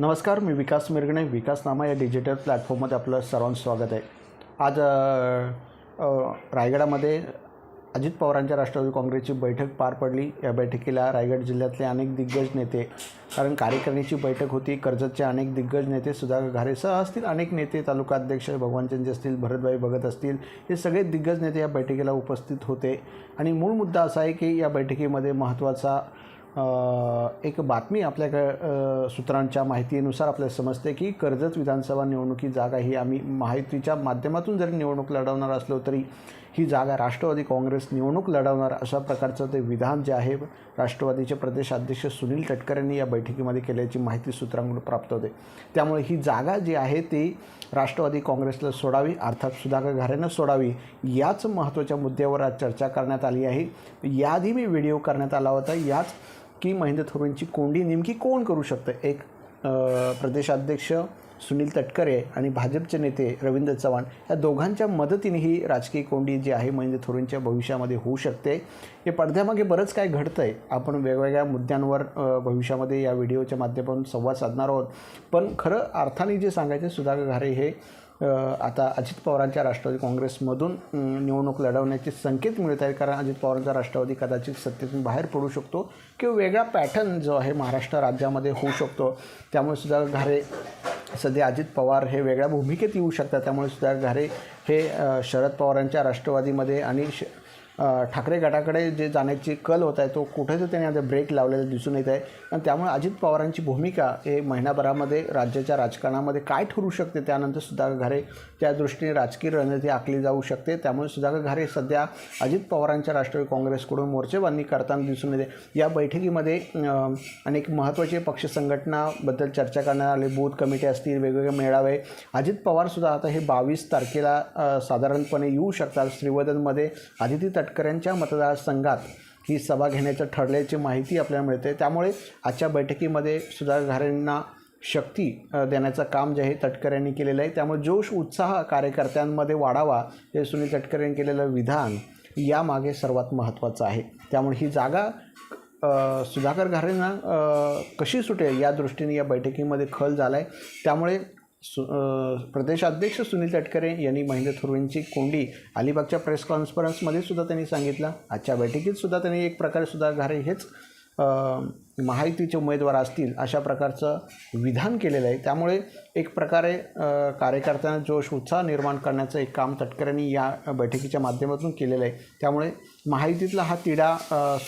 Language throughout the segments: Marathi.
नमस्कार मी विकास मिरगणे विकासनामा या डिजिटल प्लॅटफॉर्ममध्ये आपलं सर्वांचं स्वागत आहे. आज रायगडामध्ये अजित पवारांच्या राष्ट्रवादी काँग्रेसची बैठक पार पडली. या बैठकीला रायगड जिल्ह्यातले अनेक दिग्गज नेते कारण कार्यकारिणीची बैठक होती कर्जतचे अनेक दिग्गज नेते सुधाकर घारेसह असतील अनेक नेते तालुका अध्यक्ष भगवानचंद असतील भरतभाई भगत असतील हे सगळे दिग्गज नेते या बैठकीला उपस्थित होते. आणि मूळ मुद्दा असा आहे की या बैठकीमध्ये महत्त्वाचा एक बातमी आपल्या सूत्रांच्या माहितीनुसार आपल्याला समजते की कर्जत विधानसभा निवडणुकी जागा ही आम्ही माहितीच्या माध्यमातून जरी निवडणूक लढवणार असलो तरी ही जागा राष्ट्रवादी काँग्रेस निवडणूक लढवणार अशा प्रकारचं ते विधान जे आहे राष्ट्रवादीचे प्रदेशाध्यक्ष सुनील तटकर यांनी या बैठकीमध्ये केल्याची माहिती सूत्रांकडून प्राप्त होते. त्यामुळे ही जागा जी आहे ती राष्ट्रवादी काँग्रेसला सोडावी अर्थात सुधाकर घारेनं सोडावी याच महत्त्वाच्या मुद्द्यावर आज चर्चा करण्यात आली आहे. याआधी मी व्हिडिओ करण्यात आला होता. याच की महेंद्र थोरांची कोंडी नेमकी कोण करू शकतं? एक प्रदेशाध्यक्ष सुनील तटकरे आणि भाजपचे नेते रवींद्र चव्हाण या दोघांच्या मदतीने ही राजकीय कोंडी जी आहे महेंद्र थोरेंच्या भविष्यामध्ये होऊ शकते. हे पडद्यामागे बरंच काय घडतं आहे आपण वेगवेगळ्या मुद्द्यांवर भविष्यामध्ये या व्हिडिओच्या माध्यमातून संवाद साधणार आहोत. पण खरं अर्थाने जे सांगायचे सुधाकर घारे हे आता अजित पवारांच्या राष्ट्रवादी काँग्रेसमधून निवडणूक लढवण्याचे संकेत मिळत आहेत कारण अजित पवारांचा राष्ट्रवादी कदाचित सत्तेतून बाहेर पडू शकतो किंवा वेगळा पॅटर्न जो आहे महाराष्ट्र राज्यामध्ये होऊ शकतो. त्यामुळे सुद्धा घारे सध्या अजित पवार हे वेगळ्या भूमिकेत येऊ शकतात. त्यामुळे सुद्धा घारे हे शरद पवारांच्या राष्ट्रवादीमध्ये आणि श ठाकरे गटाकडे जे जाण्याची कल होत आहे तो कुठेच त्यांनी आता ब्रेक लावलेला दिसून येत आहे. आणि त्यामुळे अजित पवारांची भूमिका हे महिनाभरामध्ये राज्याच्या राजकारणामध्ये काय ठरू शकते त्यानंतर सुधाकर घारे त्या दृष्टीने राजकीय रणनीती आखली जाऊ शकते. त्यामुळे सुधाकर घारे सध्या अजित पवारांच्या राष्ट्रवादी काँग्रेसकडून मोर्चेबांधणी करताना दिसून येते. या बैठकीमध्ये अनेक महत्त्वाचे पक्ष संघटनाबद्दल चर्चा करण्यात आली. बूथ कमिटी असतील वेगवेगळे मेळावे. अजित पवारसुद्धा आता हे बावीस तारखेला साधारणपणे येऊ शकतात. श्रीवर्धनमध्ये आदिती तटकऱ्यांच्या मतदारसंघात ही सभा घेण्याचं ठरल्याची माहिती आपल्याला मिळते. त्यामुळे आजच्या बैठकीमध्ये सुधाकर घारेंना शक्ती देण्याचं काम जे आहे तटकऱ्यांनी केलेलं आहे. त्यामुळे जोश उत्साह कार्यकर्त्यांमध्ये वाढावा हे सुनील तटकऱ्यांनी केलेलं विधान यामागे सर्वात महत्त्वाचं आहे. त्यामुळे ही जागा सुधाकर घारेंना कशी सुटेल या दृष्टीने या बैठकीमध्ये खल झाला आहे त्यामुळे सु प्रदेशाध्यक्ष सुनील तटकरे यांनी महेंद्र थोरवेंची कोंडी अलिबागच्या प्रेस कॉन्फरन्समध्ये सुद्धा त्यांनी सांगितलं. आजच्या बैठकीत सुद्धा त्यांनी एक प्रकारे सुद्धा घारे हेच महायुतीचे उमेदवार असतील अशा प्रकारचं विधान केलेलं आहे. त्यामुळे एक प्रकारे कार्यकर्त्यांना जोश उत्साह निर्माण करण्याचं एक काम तटकऱ्यांनी या बैठकीच्या माध्यमातून केलेलं आहे. त्यामुळे महायुतीतला हा तिढा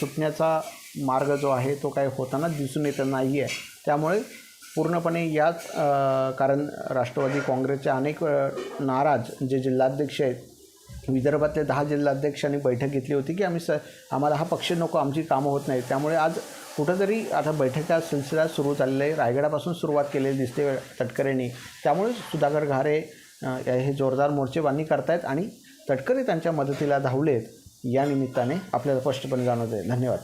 सुटण्याचा मार्ग जो आहे तो काही होताना दिसून येत नाही आहे त्यामुळे पूर्णपणे याच कारण राष्ट्रवादी काँग्रेसचे अनेक नाराज जे जिल्हाध्यक्ष आहेत विदर्भातले दहा जिल्हाध्यक्षांनी बैठक घेतली होती की आम्ही स आम्हाला हा पक्ष नको आमची कामं होत नाही त्यामुळे आज कुठंतरी आता बैठका सिलसिला सुरू झालेला आहे. रायगडापासून सुरुवात केलेली दिसते तटकरेंनी. त्यामुळे सुधाकर घारे हे जोरदार मोर्चेबांधणी करतायत आणि तटकरे त्यांच्या मदतीला धावलेत या निमित्ताने आपल्याला स्पष्टपणे जाणवत आहे धन्यवाद.